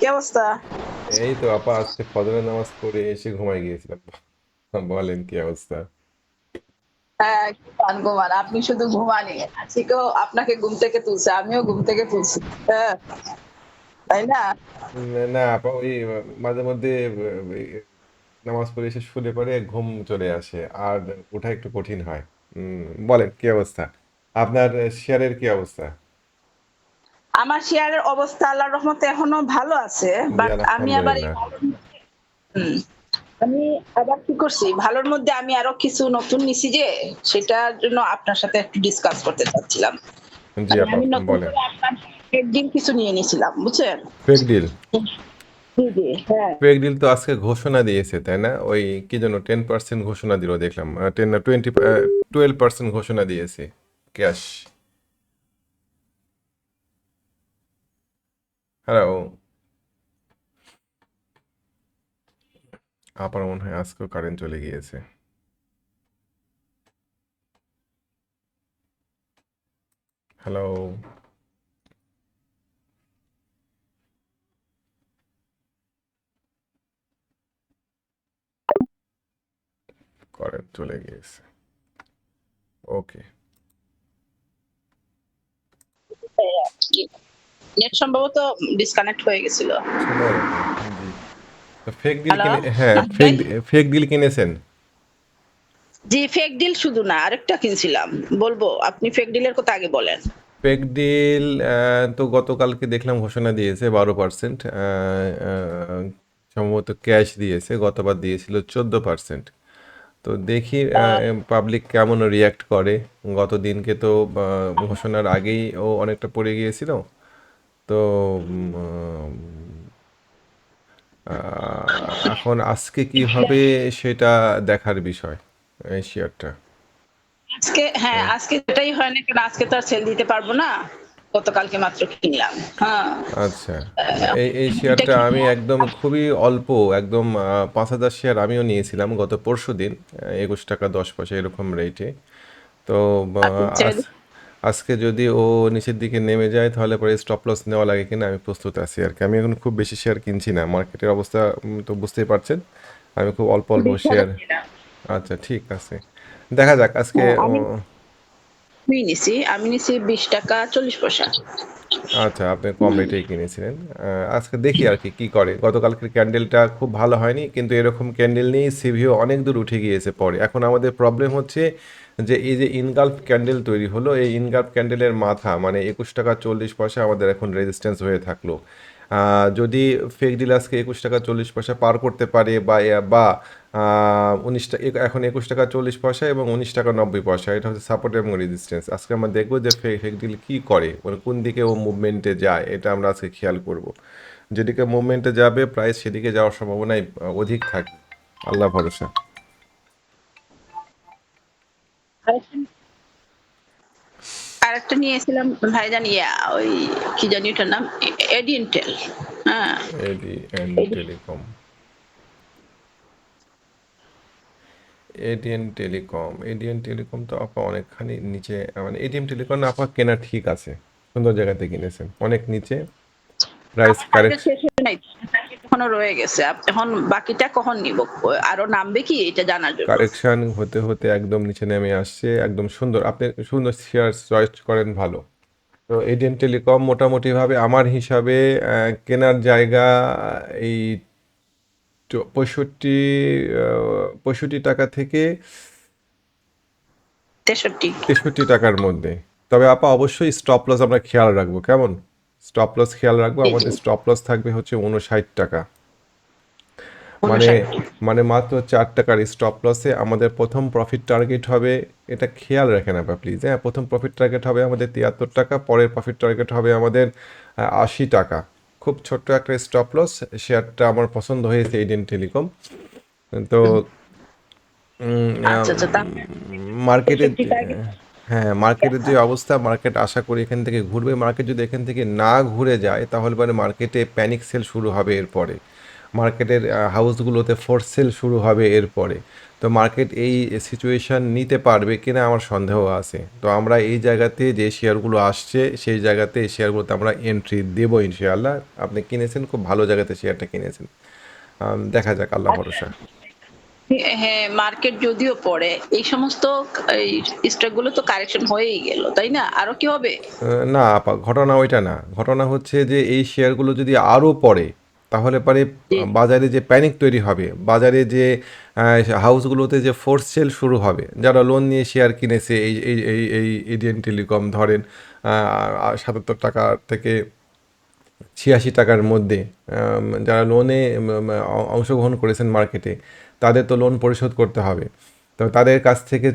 কি অবস্থা? এই তো আপা আজকে ফজরের নামাজ পড়ে এসে গিয়েছিলাম। বলেন কি অবস্থা? হ্যাঁ ঘুমান ঘুমান? আপনি শুধু ঘুমানি আজকেও আপনাকে ঘুম থেকে তুলছে আমিও ঘুম থেকে তুলছি। হ্যাঁ তাই না? না আপা ওই মাঝে মধ্যে নামাজ পড়ে এসে শুলে পরে ঘুম চলে আসে আর ওঠা একটু কঠিন হয়। উম, বলেন কি অবস্থা? আপনার শেয়ারের কি অবস্থা? আমার শেয়ারের অবস্থা আল্লাহর রহমতে এখনও ভালো আছে বাট আমি আবার আমি আবার কি করছি? ভালোর মধ্যে আমি আরও কিছু নতুন নিছি যে সেটার জন্য আপনার সাথে একটু ডিসকাস করতে চাচ্ছিলাম। জি মানে আমি নতুন করে আপনার একদিন কিছু নিয়ে নিয়েছিলাম বুঝছেন? ফেক ডিল হ্যাঁ। ফেক ডিল তো আজকে ঘোষণা দিয়েছে তাই না? ওই কি যেন টেন পার্সেন্ট ঘোষণা দিল দেখলাম টেন না টোয়েন্টি টুয়েলভ পার্সেন্ট ঘোষণা দিয়েছে ক্যাশ হ্যালো আপার মনে হয় আজকেও কারেন্ট চলে গিয়েছে। হ্যালো কারেন্ট চলে গিয়েছে। ওকে নেট সম্ভবত ডিসকানেক্ট হয়ে গেছিল। ফেক ডিল কিনে হ্যাঁ ফেক ফেক ডিল কিনেছেন? জি ফেক ডিল শুধু না আরেকটা কিনছিলাম। বলব আপনি ফেক ডিলের কথা আগে বলেন। ফেক ডিল তো গতকালকে দেখলাম ঘোষণা দিয়েছে বারো পার্সেন্ট সম্ভবত ক্যাশ দিয়েছে গতবার দিয়েছিল চোদ্দ পার্সেন্ট তো দেখি পাবলিক কেমন রিয়াক্ট করে। গত দিনকে তো ঘোষণার আগেই ও অনেকটা পড়ে গিয়েছিল। তো এখন আজকে কি হবে সেটা দেখার বিষয় এই শেয়ারটা? আজকে হ্যাঁ আজকে এটাই হয় না কেন আজকে তো আর সেল দিতে পারব না। গতকালকে মাত্র কিনলাম হ্যাঁ। আচ্ছা এই এই শেয়ারটা আমি একদম খুবই অল্প একদম পাঁচ হাজার শেয়ার আমিও নিয়েছিলাম গত পরশু দিন একুশ টাকা দশ পয়সা এরকম রেটে তো আচ্ছা, আজকে যদি ও নিচের দিকে নেমে যায় তাহলে পরে স্টপ লস নেওয়া লাগে কিনা আমি প্রস্তুত আছি আর কি। আমি এখন খুব বেশি শেয়ার কিনছি না। মার্কেটের অবস্থা তো বুঝতেই পারছেন। আমি খুব অল্প অল্প শেয়ার আচ্ছা ঠিক আছে। দেখা যাক আজকে হ্যাঁ, আমি- নিছি, আমি নিছি বিশ টাকা চল্লিশ পয়সা। আচ্ছা আপনি কম রেটেই কিনেছিলেন। আজকে দেখি আর কি কি করে? গতকালকের ক্যান্ডেলটা খুব ভালো হয়নি, কিন্তু এরকম ক্যান্ডেল নিয়েই সিভিও অনেক দূর উঠে গিয়েছে পরে। এখন আমাদের প্রবলেম হচ্ছে যে, এই যে ইনগাল্ফ ক্যান্ডেল তৈরি হলো, এই ইনগাল্ফ ক্যান্ডেলের মাথা মানে একুশ টাকা চল্লিশ পয়সা আমাদের এখন রেজিস্ট্যান্স হয়ে থাকল। যদি ফেক ডিল আজকে একুশ টাকা চল্লিশ পয়সা পার করতে পারে বা বা উনিশ এখন একুশ টাকা চল্লিশ পয়সা এবং উনিশ টাকা নব্বই পয়সা। এটা হচ্ছে সাপোর্ট এবং রেজিস্ট্যান্স আজকে আমরা দেখব যে ফেক ফেক ডিল কী করে মানে কোন দিকে ও মুভমেন্টে যায় এটা আমরা আজকে খেয়াল করব। যেদিকে মুভমেন্টে যাবে প্রাইস সেদিকে যাওয়ার সম্ভাবনাই অধিক থাকে। আল্লাহ ভরসা। আরেকটা নিয়েছিলাম ভাইজান ইয়া ওই কি জানি ওটার নাম এডিয়েন্টেল হ্যাঁ। AD and telecom ADN telecom ADN telecom তো আপা অনেকখানি নিচে মানে এডিএম টেলিকম আপা কেনা ঠিক আছে সুন্দর জায়গাতে কিনেছেন অনেক নিচে প্রাইস কারেক্ট এখনও রয়ে গেছে এখন বাকিটা কখন নিব? আরও নামবে কি এটা জানার জন্য? কারেকশন হতে হতে একদম নিচে নেমে আসছে একদম সুন্দর আপনি সুন্দর শেয়ার চয়েস করেন ভালো। তো এডিএন টেলিকম মোটামুটিভাবে আমার হিসাবে কেনার জায়গা এই পঁয়ষট্টি পঁয়ষট্টি টাকা থেকে তেষট্টি। তেষট্টি টাকার মধ্যে। তবে আপা অবশ্যই স্টপ লস আমরা খেয়াল রাখব কেমন? স্টপ লস খেয়াল রাখব আমাদের স্টপ লস থাকবে হচ্ছে উনষাট টাকা। মানে মানে মাত্র চার টাকার স্টপ লসে আমাদের প্রথম প্রফিট টার্গেট হবে এটা খেয়াল রাখেন আপা প্লিজ হ্যাঁ? প্রথম প্রফিট টার্গেট হবে আমাদের তিয়াত্তর টাকা পরের প্রফিট টার্গেট হবে আমাদের আশি টাকা। খুব ছোট্ট একটা স্টপ লস শেয়ারটা আমার পছন্দ হয়েছে এডিএন টেলিকম তো উম, আচ্ছা আচ্ছা হ্যাঁ মার্কেটের যে অবস্থা মার্কেট আশা করি এখান থেকে ঘুরবে। মার্কেট যদি এখান থেকে না ঘুরে যায় তাহলে পরে মার্কেটে প্যানিক সেল শুরু হবে এরপরে। মার্কেটের হাউসগুলোতে ফোর সেল শুরু হবে এরপরে। তো মার্কেট এই সিচুয়েশান নিতে পারবে কিনা আমার সন্দেহ আছে। তো আমরা এই জায়গাতে যে শেয়ারগুলো আসছে সেই জায়গাতে এই শেয়ারগুলোতে আমরা এন্ট্রি দেবো ইনশাআল্লাহ। আপনি কিনেছেন খুব ভালো জায়গাতে শেয়ারটা কিনেছেন। দেখা যাক আল্লাহ ভরসা। হ্যাঁ মার্কেট যদিও পড়ে এই সমস্ত এই স্টকগুলো তো কারেকশন হয়েই গেল তাই না? আরও কি হবে? না আপা ঘটনা ওইটা না। ঘটনা হচ্ছে যে এই শেয়ারগুলো যদি আরও পড়ে তাহলে পরে বাজারে যে প্যানিক তৈরি হবে বাজারে যে হাউসগুলোতে যে ফোর্স সেল শুরু হবে যারা লোন নিয়ে শেয়ার কিনেছে এই এই এই এই ইন্ডিয়ান টেলিকম ধরেন সাতাত্তর টাকা থেকে ছিয়াশি টাকার মধ্যে যারা লোনে অংশগ্রহণ করেছেন মার্কেটে তাদের তো লোন পরিশোধ করতে হবে। তো তাদের কাছ থেকে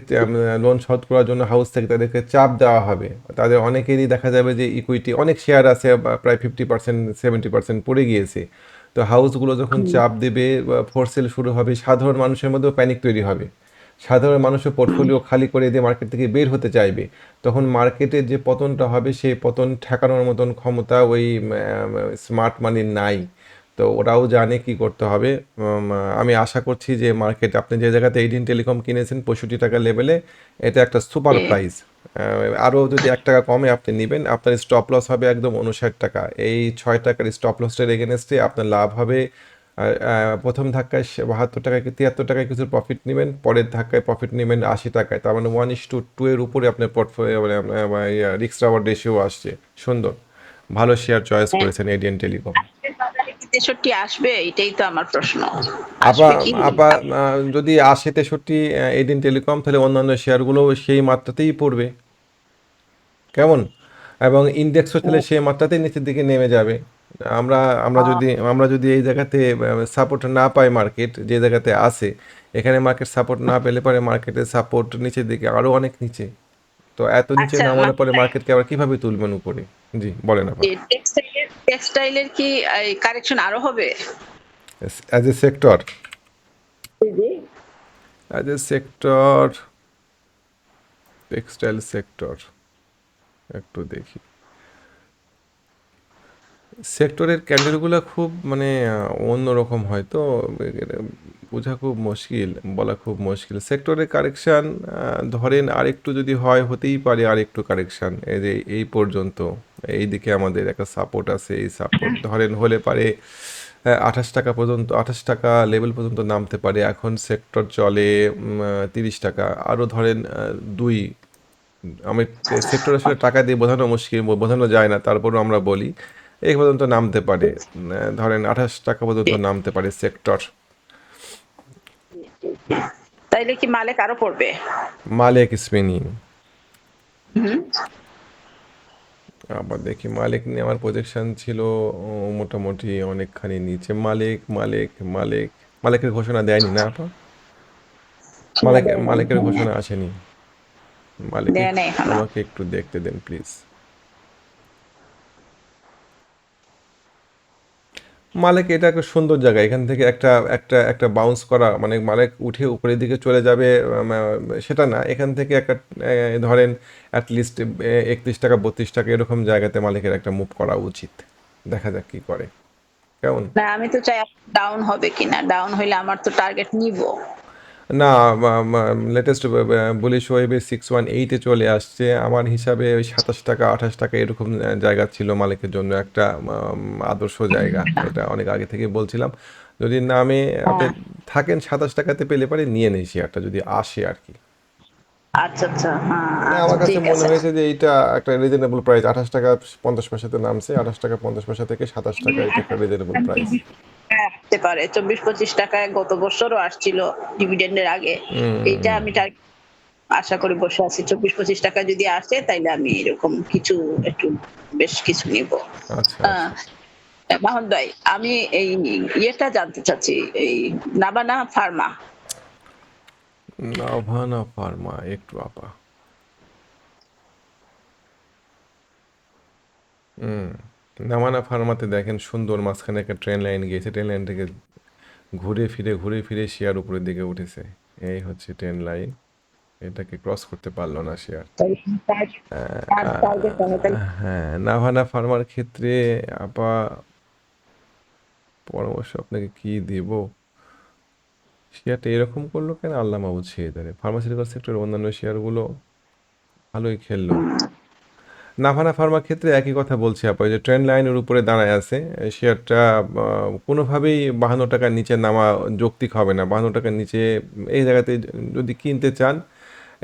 লোন শোধ করার জন্য হাউস থেকে তাদেরকে চাপ দেওয়া হবে। তাদের অনেকেরই দেখা যাবে যে ইকুইটি অনেক শেয়ার আছে প্রায় ফিফটি পার্সেন্ট সেভেন্টি পার্সেন্ট পড়ে গিয়েছে। তো হাউসগুলো যখন চাপ দেবে ফোর সেল শুরু হবে সাধারণ মানুষের মধ্যেও প্যানিক তৈরি হবে। সাধারণ মানুষের পোর্টফোলিও খালি করে দিয়ে মার্কেট থেকে বের হতে চাইবে। তখন মার্কেটের যে পতনটা হবে সেই পতন ঠেকানোর মতন ক্ষমতা ওই স্মার্ট মানির নাই। তো ওরাও জানে কি করতে হবে। আমি আশা করছি যে মার্কেট আপনি যে জায়গাতে এইটিন টেলিকম কিনেছেন পঁয়ষট্টি টাকা লেভেলে এটা একটা সুপার প্রাইস আরও যদি এক টাকা কমে আপনি নেবেন আপনার স্টপ লস হবে একদম উনষাট টাকা। এই ছয় টাকার স্টপ লসের এগেনস্টে আপনার লাভ হবে প্রথম ধাক্কায় বাহাত্তর টাকায় তিয়াত্তর টাকায় কিছু প্রফিট নেবেন পরের ধাক্কায় প্রফিট নেবেন আশি টাকায়। তার মানে ওয়ান ইস টু টু এর উপরে আপনার পোর্টফোলিও মানে রিক্স রাওয়ার রেশিও আসছে। সুন্দর। ভালো শেয়ার চয়েস করেছেন এডিয়ান টেলিকম কি তেষট্টি আসবে এটাই তো আমার প্রশ্ন। আপা আপা যদি আসে তেষট্টি এডিন টেলিকম তাহলে অন্যান্য শেয়ারগুলো সেই মাত্রাতেই পড়বে। কেমন? এবং ইন্ডেক্সও তাহলে সেই মাত্রাতেই নিচের দিকে নেমে যাবে। আমরা আমরা যদি আমরা যদি এই জায়গাতে সাপোর্ট না পাই মার্কেট যে জায়গাতে আছে এখানে মার্কেট সাপোর্ট না পেলে পরে মার্কেটের সাপোর্ট নিচের দিকে আরও অনেক নিচে। তো এত নিচে আচ্ছা, নামানোর পরে মার্কেটকে আবার কীভাবে তুলবেন উপরে? জি বলেন আপা। টেক্সটাইলের টেক্সটাইলের কি কারেকশন আরও হবে? As a sector as a sector textile sector একটু দেখি। সেক্টরের ক্যান্ডেলগুলো খুব মানে অন্যরকম হয় তো বোঝা খুব মুশকিল বলা খুব মুশকিল। সেক্টরের কারেকশান ধরেন আরেকটু যদি হয় হতেই পারে আরেকটু কারেকশান। এই যে এই পর্যন্ত। এই দিকে আমাদের একটা সাপোর্ট আছে এই সাপোর্ট ধরেন হলে পারে আঠাশ টাকা পর্যন্ত আঠাশ টাকা লেভেল পর্যন্ত নামতে পারে। এখন সেক্টর চলে তিরিশ টাকা। আরও ধরেন দুই। আমি সেক্টর আসলে টাকা দিয়ে বোঝানো মুশকিল বোঝানো যায় না। তারপরও আমরা বলি এই পর্যন্ত নামতে পারে। ধরেন আঠাশ টাকা পর্যন্ত নামতে পারে সেক্টর। তাইলে কি মালিক আরও পড়বে? মালিক স্পিনিং। আবার দেখি মালিক নিয়ে আমার প্রজেকশন ছিল মোটামুটি অনেকখানি নিচে। মালিক মালিক মালিক। মালিকের ঘোষণা দেয়নি না আপা? মালিক মালিকের ঘোষণা আসেনি। মালিক। আমাকে একটু দেখতে দেন প্লিজ মালিক, এটা একটা সুন্দর জায়গা। এখান থেকে একটা একটা একটা বাউন্স করা মানে মালেক উঠে উপরের দিকে চলে যাবে সেটা না। এখান থেকে একটা ধরেন অ্যাটলিস্ট একত্রিশ টাকা, বত্রিশ টাকা এরকম জায়গাতে মালিকের একটা মুভ করা উচিত। দেখা যাক কি করে। কেমন? না, আমি তো চাই ডাউন হবে কিনা। ডাউন হইলে আমার তো টার্গেট নিব। না লেটেস্ট বুলিশ ওয়েবে সিক্স ওয়ান এইটে চলে আসছে। আমার হিসাবে ওই সাতাশ টাকা আঠাশ টাকা এরকম জায়গা ছিল মালিকের জন্য একটা আদর্শ জায়গা। এটা অনেক আগে থেকে বলছিলাম। যদি নামে আপনি থাকেন সাতাশ টাকাতে পেলে পারে নিয়ে নেই শেয়ারটা যদি আসে আর কি। আচ্ছা আচ্ছা। হ্যাঁ আমার আচ্ছা, কাছে মনে হয়েছে যে এইটা একটা রিজনেবল প্রাইস আঠাশ টাকা পঞ্চাশ পয়সাতে নামছে আঠাশ টাকা পঞ্চাশ পয়সা থেকে সাতাশ টাকা এটা একটা রিজনেবল প্রাইস হ্যাঁ, আসতে পারে। চব্বিশ পঁচিশ টাকায় গত বছরও আসছিল ডিভিডেন্ডের আগে। এইটা আমি আশা করি বসে আছি। চব্বিশ পঁচিশ টাকা যদি আসে তাইলে আমি এরকম কিছু একটু বেশ কিছু নিব। আচ্ছা। মাহমুদ ভাই আমি এই ইয়েটা জানতে চাচ্ছি। এই নাবানা ফার্মা। নাভানা ফার্মা একটু আপা। হুম। নাভানা ফার্মাতে দেখেন সুন্দর মাঝখানে একটা ট্রেন লাইন গিয়েছে ট্রেন লাইন থেকে ঘুরে ফিরে ঘুরে ফিরে শেয়ার উপরের দিকে উঠেছে। এই হচ্ছে ট্রেন লাইন। এটাকে ক্রস করতে পারল না শেয়ার। হ্যাঁ নাভানা ফার্মার ক্ষেত্রে আপা পরামর্শ আপনাকে কি দিব? শেয়ারটা এরকম করল কেন? আল্লাহ মাহবুদ ছেড়ে দেবে ফার্মাসিউটিক্যাল সেক্টরের অন্যান্য শেয়ারগুলো ভালোই খেললো। নাভানা ফার্মার ক্ষেত্রে একই কথা বলছি আপা যে ট্রেন লাইনের উপরে দাঁড়ায় আছে শেয়ারটা কোনোভাবেই বাহান্ন টাকার নিচে নামা যৌক্তিক হবে না। বাহান্ন টাকার নিচে এই জায়গাতে যদি কিনতে চান,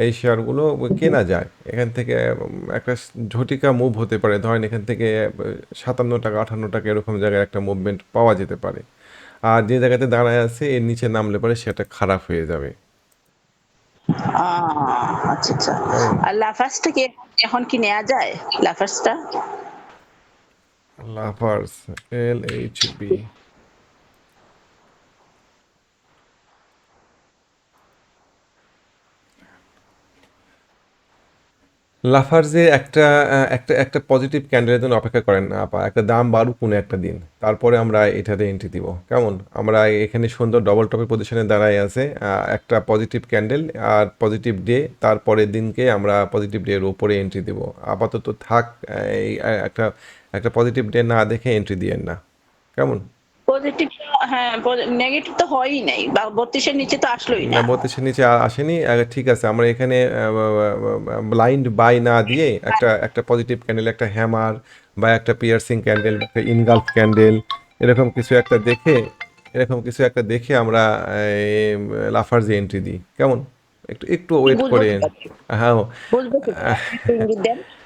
এই শেয়ারগুলো কেনা যায়। এখান থেকে একটা ঝটিকা মুভ হতে পারে। ধরেন এখান থেকে সাতান্ন টাকা আটান্ন টাকা এরকম জায়গায় একটা মুভমেন্ট পাওয়া যেতে পারে। আর যে জায়গাতে দাঁড়ায় আছে, এর নিচে নামলে পরে সেটা খারাপ হয়ে যাবে। আচ্ছা আচ্ছা। আর লাফার্সটা কি এখন কি নেওয়া যায়? লাফার্সটা? লাফার্স এল এইচ বি। লাফার্জে একটা একটা একটা পজিটিভ ক্যান্ডেলের জন্য অপেক্ষা করেন না, আপা। একটা দাম বাড়ুক কোনো একটা দিন। তারপরে আমরা এটাতে এন্ট্রি দিব। কেমন? আমরা এখানে সুন্দর ডবল টপের পজিশনে দাঁড়ায় আছে একটা পজিটিভ ক্যান্ডেল আর পজিটিভ ডে তারপরের দিনকে আমরা পজিটিভ ডে এর উপরে এন্ট্রি দিব। আপাতত থাক এই একটা একটা পজিটিভ ডে না দেখে এন্ট্রি দিয়েন না। কেমন? পজিটিভ হ্যাঁ নেগেটিভ তো হয়ই নাই। বা বত্রিশের নিচে তো আসলোই না। না বত্রিশের নিচে আসেনি। ঠিক আছে আমরা এখানে ব্লাইন্ড বাই না দিয়ে একটা একটা পজিটিভ ক্যান্ডেল একটা হ্যামার বা একটা পিয়ার্সিং ক্যান্ডেল একটা ইনগালফ ক্যান্ডেল এরকম কিছু একটা দেখে এরকম কিছু একটা দেখে আমরা লাফার্জে এন্ট্রি দিই। কেমন? একটু একটু ওয়েট করে হ্যাঁ।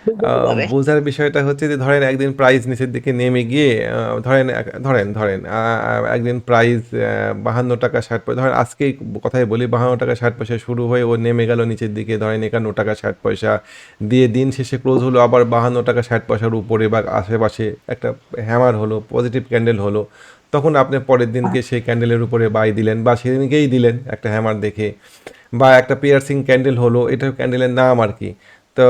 বোঝার বিষয়টা হচ্ছে যে ধরেন একদিন প্রাইস নিচের দিকে নেমে গিয়ে ধরেন ধরেন ধরেন একদিন প্রাইস বাহান্ন টাকা ষাট পয়সা ধরেন আজকেই কথাই বলি বাহান্ন টাকা ষাট পয়সা শুরু হয়ে ও নেমে গেল নিচের দিকে ধরেন একান্ন টাকা ষাট পয়সা দিয়ে দিন শেষে ক্লোজ হলো আবার বাহান্ন টাকা ষাট পয়সার উপরে বা আশেপাশে একটা হ্যামার হলো পজিটিভ ক্যান্ডেল হলো তখন আপনি পরের দিনকে সেই ক্যান্ডেলের উপরে বাই দিলেন বা সেদিনকেই দিলেন একটা হ্যামার দেখে বা একটা পিয়ার্সিং ক্যান্ডেল হলো এটা ক্যান্ডেলের নাম আর কি। তো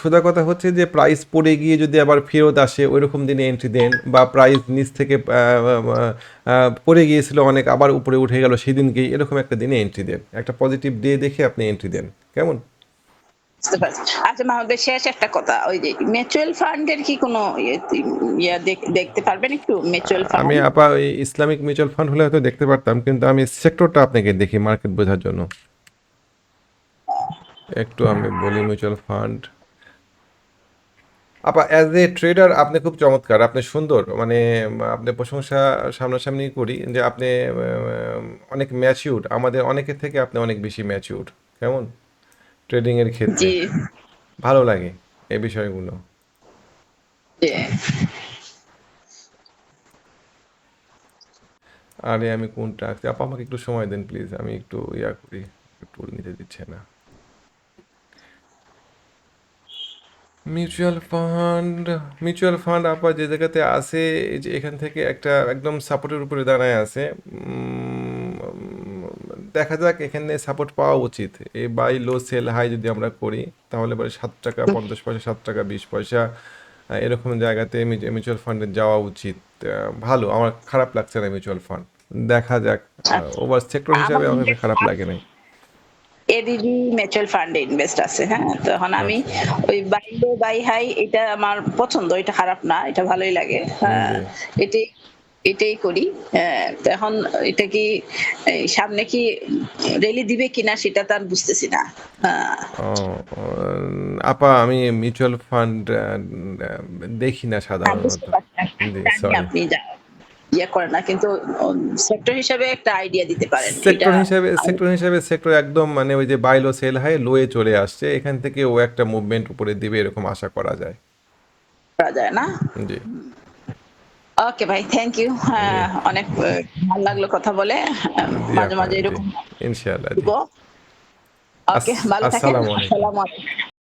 সোজা কথা হচ্ছে যে প্রাইস পড়ে গিয়ে যদি আবার ফেরত আসে ওই রকম দিনে এন্ট্রি দেন বা প্রাইস নিচ থেকে পড়ে গিয়েছিল অনেক আবার উপরে উঠে গেল সেদিনকেই এরকম একটা দিনে এন্ট্রি দেন। একটা পজিটিভ ডে দেখে আপনি এন্ট্রি দেন। কেমন? আচ্ছা মাহমুদের শেষ একটা কথা। ওই যে মিউচুয়াল ফান্ডের কি কোনো ইয়ে ইয়া দেখতে পারবেন একটু? মিউচুয়াল ফান্ড আমি আপা ওই ইসলামিক মিউচুয়াল ফান্ড হলে হয়তো দেখতে পারতাম কিন্তু আমি সেক্টরটা আপনাকে দেখি মার্কেট বোঝার জন্য। একটু আমি বলি মিউচুয়াল ফান্ড আপা অ্যাজ এ ট্রেডার আপনি খুব চমৎকার আপনি সুন্দর। মানে আপনি প্রশংসা সামনাসামনি করি যে আপনি অনেক ম্যাচিউর আমাদের অনেকের থেকে আপনি অনেক বেশি ম্যাচিউর কেমন? ট্রেডিং এর ক্ষেত্রে। জি। ভালো লাগে এই বিষয়গুলো। জি। আরে আমি কোনটা আপা আমাকে একটু সময় দেন প্লিজ আমি একটু ইয়া করি একটু নিতে দিচ্ছে না। মিউচুয়াল ফান্ড মিউচুয়াল ফান্ড আপা যে জায়গাতে আছে এই যে এখান থেকে একটা একদম সাপোর্টের উপরে দাঁড়ায় আছে দেখা যাক এখানে সাপোর্ট পাওয়া উচিত। এই বাই লো সেল হাই যদি আমরা করি তাহলে পরে সাত টাকা পঞ্চাশ পয়সা সাত টাকা বিশ পয়সা এরকম জায়গাতে মিউচুয়াল ফান্ডে যাওয়া উচিত। ভালো আমার খারাপ লাগছে না মিউচুয়াল ফান্ড দেখা যাক ওভার সেক্টর হিসাবে আমার খারাপ লাগে নাই। এডিডি মিউচুয়াল ফান্ডে ইনভেস্ট আছে হ্যাঁ? তখন আমি ওই বাই লো বাই হাই এটা আমার পছন্দ এটা খারাপ না এটা ভালোই লাগে হ্যাঁ। এটাই এটাই করি হ্যাঁ। এখন এটা কি সামনে কি রেলি দিবে কিনা সেটা তার বুঝতেছি না হ্যাঁ। আপা আমি মিউচুয়াল ফান্ড দেখি না সাধারণত. আপনি যা ইয়ে করেন না কিন্তু সেক্টর হিসেবে একটা আইডিয়া দিতে পারেন। সেক্টর হিসাবে সেক্টর হিসাবে সেক্টর একদম মানে ওই যে বাইলো সেল হাই লোয়ে চলে আসছে এখান থেকে ও একটা মুভমেন্ট উপরে দিবে এরকম আশা করা যায়। করা যায় না? জি। ওকে ভাই থ্যাংক ইউ অনেক ভালো লাগল কথা বলে। মাঝে মাঝে এরকম ইনশাআল্লাহ ওকে ভালো থাকেন। আসসালামু আলাইকুম।